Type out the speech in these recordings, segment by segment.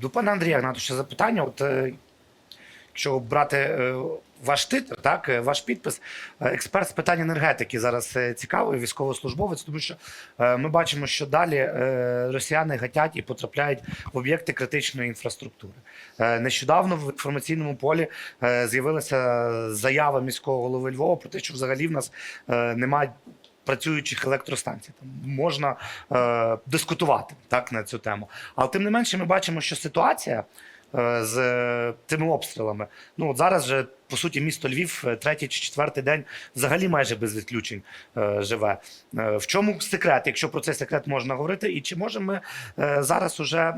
До пана Андрія Гнатовича запитання. От, е, якщо брати е, ваш титр, так, е, ваш підпис, експерт з питань енергетики зараз цікавий, військовослужбовець, тому що ми бачимо, що далі росіяни гатять і потрапляють в об'єкти критичної інфраструктури. Нещодавно в інформаційному полі з'явилася заява міського голови Львова про те, що взагалі в нас немає працюючих електростанцій. Там можна е, дискутувати так на цю тему. Але тим не менше, ми бачимо, що ситуація з е, тими обстрілами. Ну от зараз же по суті місто Львів е, третій чи четвертий день взагалі майже без відключень е, живе. Е, в чому секрет, якщо про цей секрет можна говорити, і чи можемо ми е, зараз уже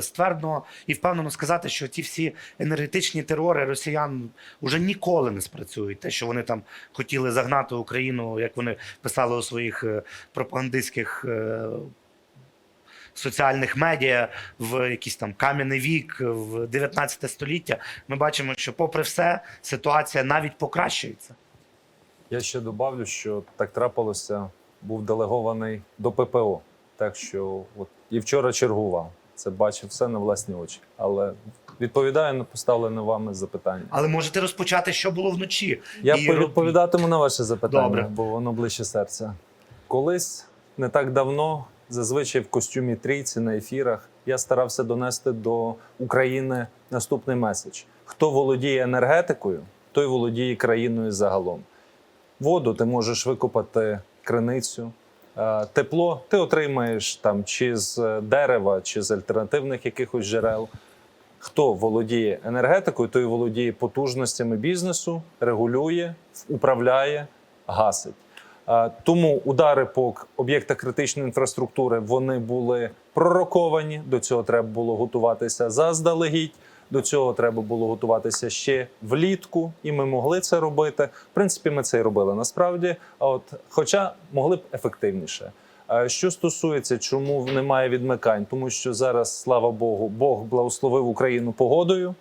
ствердно і впевнено сказати, що ті всі енергетичні терори росіян уже ніколи не спрацюють. Те, що вони там хотіли загнати Україну, як вони писали у своїх е, пропагандистських. Соціальних медіа в якийсь там кам'яний вік, в 19 століття, ми бачимо, що, попри все, ситуація навіть покращується. Я ще добавлю, що так трапилося, був делегований до ППО. Так що от і вчора чергував. Це бачив все на власні очі. Але відповідаю на поставлене вами запитання. Але можете розпочати, що було вночі. Я І відповідатиму на ваше запитання, Добре. бо воно ближче серця. Колись не так давно, зазвичай в костюмі трійці на ефірах, я старався донести до України наступний меседж: хто володіє енергетикою, той володіє країною загалом. Воду ти можеш викопати криницю. е, Тепло ти отримаєш там чи з дерева, чи з альтернативних якихось джерел. Хто володіє енергетикою, той володіє потужностями бізнесу, регулює, управляє, гасить. Е, Тому удари по об'єктах критичної інфраструктури вони були пророковані. До цього треба було готуватися заздалегідь. До цього треба було готуватися ще влітку, і ми могли це робити. В принципі, ми це і робили насправді. А от, хоча могли б ефективніше. Е, Що стосується, чому немає відмикань, тому що зараз, слава Богу, Бог благословив Україну погодою,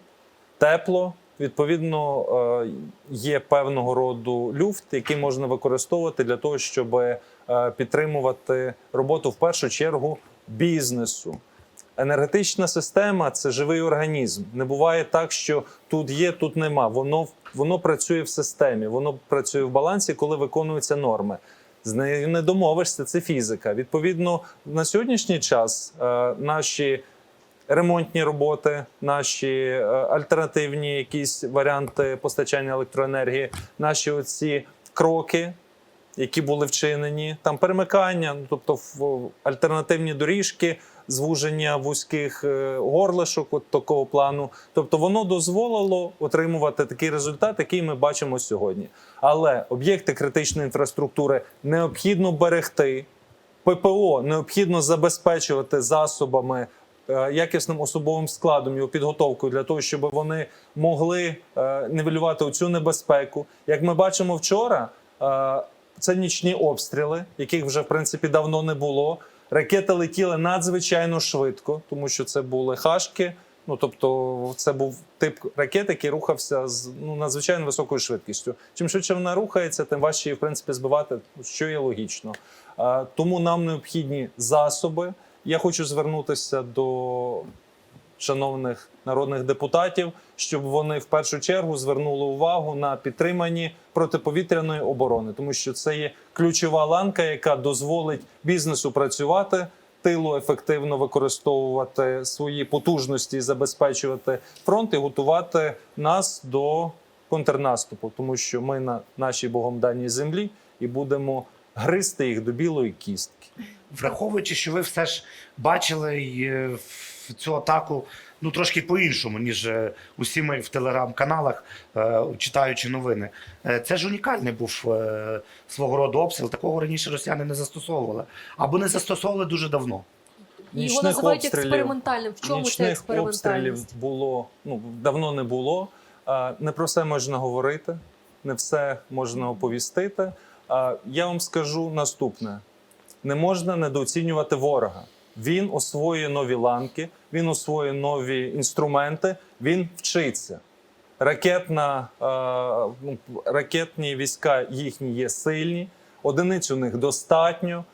тепло. Відповідно, е, є певного роду люфт, який можна використовувати для того, щоб е, підтримувати роботу в першу чергу бізнесу. Енергетична система це живий організм. Не буває так, що тут є, тут нема. Воно воно працює в системі, воно працює в балансі, коли виконуються норми. З нею не домовишся, це фізика. Відповідно, на сьогоднішній час е, наші ремонтні роботи, наші е, альтернативні якісь варіанти постачання електроенергії, наші оці кроки, які були вчинені, там перемикання, ну, тобто в альтернативні доріжки, звуження вузьких е, горлишок, от такого плану. Тобто, воно дозволило отримувати такий результат, який ми бачимо сьогодні. Але об'єкти критичної інфраструктури необхідно берегти. ППО необхідно забезпечувати засобами, якісним особовим складом його підготовкою для того, щоб вони могли е, нівелювати цю небезпеку. Як ми бачимо вчора, е, це нічні обстріли, яких вже в принципі давно не було. Ракети летіли надзвичайно швидко, тому що це були хашки. Ну тобто, це був тип ракет, який рухався з ну надзвичайно високою швидкістю. Чим швидше вона рухається, тим важче її в принципі збивати, що є логічно. Тому нам необхідні засоби. Я хочу звернутися до шановних народних депутатів, щоб вони в першу чергу звернули увагу на підтриманні протиповітряної оборони, тому що це є ключова ланка, яка дозволить бізнесу працювати. Тилу ефективно використовувати свої потужності, забезпечувати фронт і готувати нас до контрнаступу, тому що ми на нашій богом даній землі і будемо гризти їх до білої кістки. Враховуючи, що ви все ж бачили й, е, цю атаку ну трошки по-іншому, ніж е, усі ми в телеграм-каналах, е, читаючи новини. Це ж унікальний був свого роду обстріл. Такого раніше росіяни не застосовували або не застосовували дуже давно. Його називають експериментальним. В чому це Нічних експериментальність? обстрілів було ну давно не було. Не про все можна говорити, не все можна оповістити. Я вам скажу наступне: не можна недооцінювати ворога. Він освоює нові ланки, він освоює нові інструменти, він вчиться. Ракетна, ну, ракетні війська їхні є сильні, одиниць у них достатньо.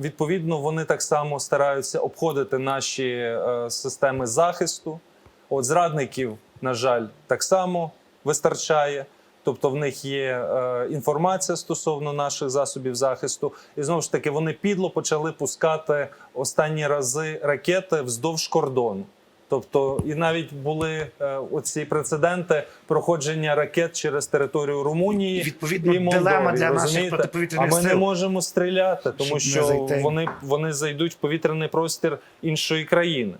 Відповідно, вони так само стараються обходити наші е, системи захисту. От зрадників, на жаль, так само вистачає. Тобто в них є е, інформація стосовно наших засобів захисту, і знову ж таки вони підло почали пускати останні рази ракети вздовж кордону. Тобто, і навіть були е, оці прецеденти проходження ракет через територію Румунії Відповідно, і Молдові, дилема для наших розумієте? протиповітряних А ми сил. не можемо стріляти, тому Щоб що вони, вони зайдуть в повітряний простір іншої країни.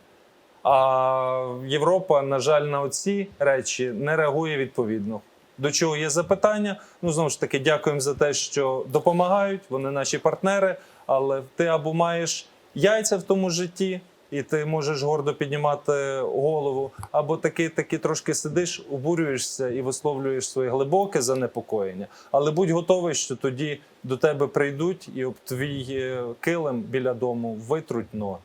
А Європа, на жаль, на оці речі не реагує відповідно. До чого є запитання? Ну знову ж таки, дякуємо за те, що допомагають. Вони наші партнери. Але ти або маєш яйця в тому житті, і ти можеш гордо піднімати голову, або таки, таки трошки сидиш, обурюєшся і висловлюєш своє глибоке занепокоєння. Але будь готовий, що тоді до тебе прийдуть і об твій е, килим біля дому витруть ноги.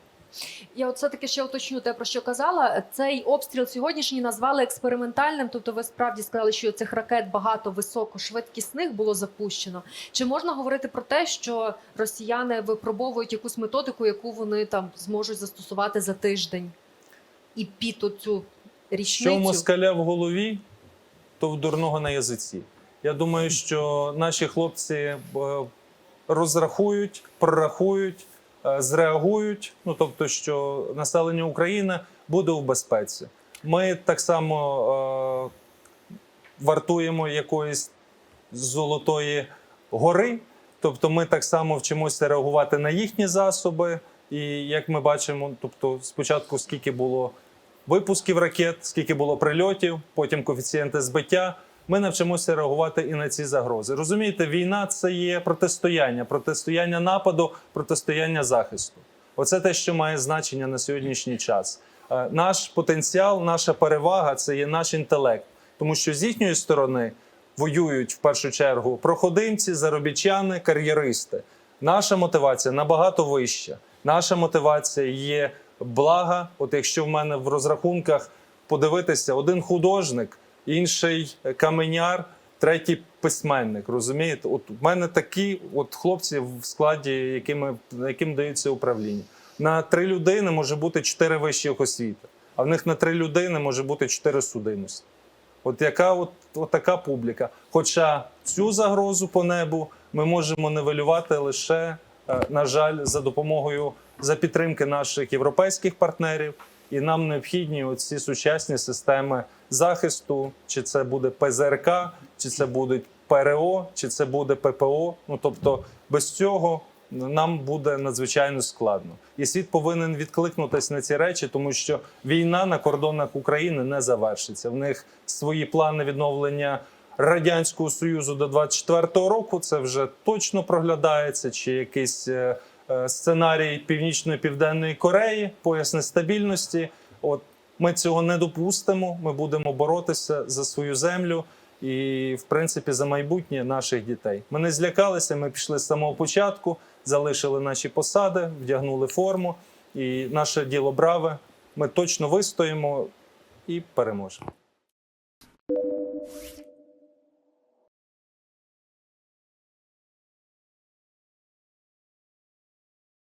Я от все-таки ще уточню те, про що казала. Цей обстріл сьогоднішній назвали експериментальним. Тобто, ви справді сказали, що цих ракет багато високошвидкісних було запущено. Чи можна говорити про те, що росіяни випробовують якусь методику, яку вони там зможуть застосувати за тиждень і під цю Що в москаля в голові, то в дурного на язиці. Я думаю, що наші хлопці е, розрахують, прорахують, зреагують. Ну тобто, що населення України буде у безпеці. Ми так само е, вартуємо якоїсь золотої гори. Тобто, ми так само вчимося реагувати на їхні засоби. І як ми бачимо, тобто спочатку скільки було випусків ракет, скільки було прильотів, потім коефіцієнти збиття. Ми навчимося реагувати і на ці загрози. Розумієте, війна це є протистояння, протистояння нападу, протистояння захисту. Оце те, що має значення на сьогоднішній час. Е, Наш потенціал, наша перевага це є наш інтелект, тому що з їхньої сторони воюють в першу чергу проходимці, заробітчани, кар'єристи. Наша мотивація набагато вища. Наша мотивація є блага. От якщо в мене в розрахунках подивитися, один художник, інший каменяр, третій письменник. Розумієте? От у мене такі от хлопці в складі, якими, яким дається управління. На три людини може бути чотири вищі освіти, а в них на три людини може бути чотири судимості. От яка от, от така публіка. Хоча цю загрозу по небу ми можемо нивелювати лише, е, на жаль, за допомогою за підтримки наших європейських партнерів. І нам необхідні оці сучасні системи захисту, чи це буде ПЗРК, чи це буде ПРО, чи це буде ППО. Ну тобто, без цього нам буде надзвичайно складно. І світ повинен відкликнутися на ці речі, тому що війна на кордонах України не завершиться. В них свої плани відновлення радянського союзу до 24-го року. Це вже точно проглядається, чи якийсь е, е, сценарій північної південної Кореї, пояс нестабільності. От ми цього не допустимо. Ми будемо боротися за свою землю і, в принципі, за майбутнє наших дітей. Ми не злякалися. Ми пішли з самого початку, залишили наші посади, вдягнули форму. І наше діло браве. Ми точно вистоїмо і переможемо.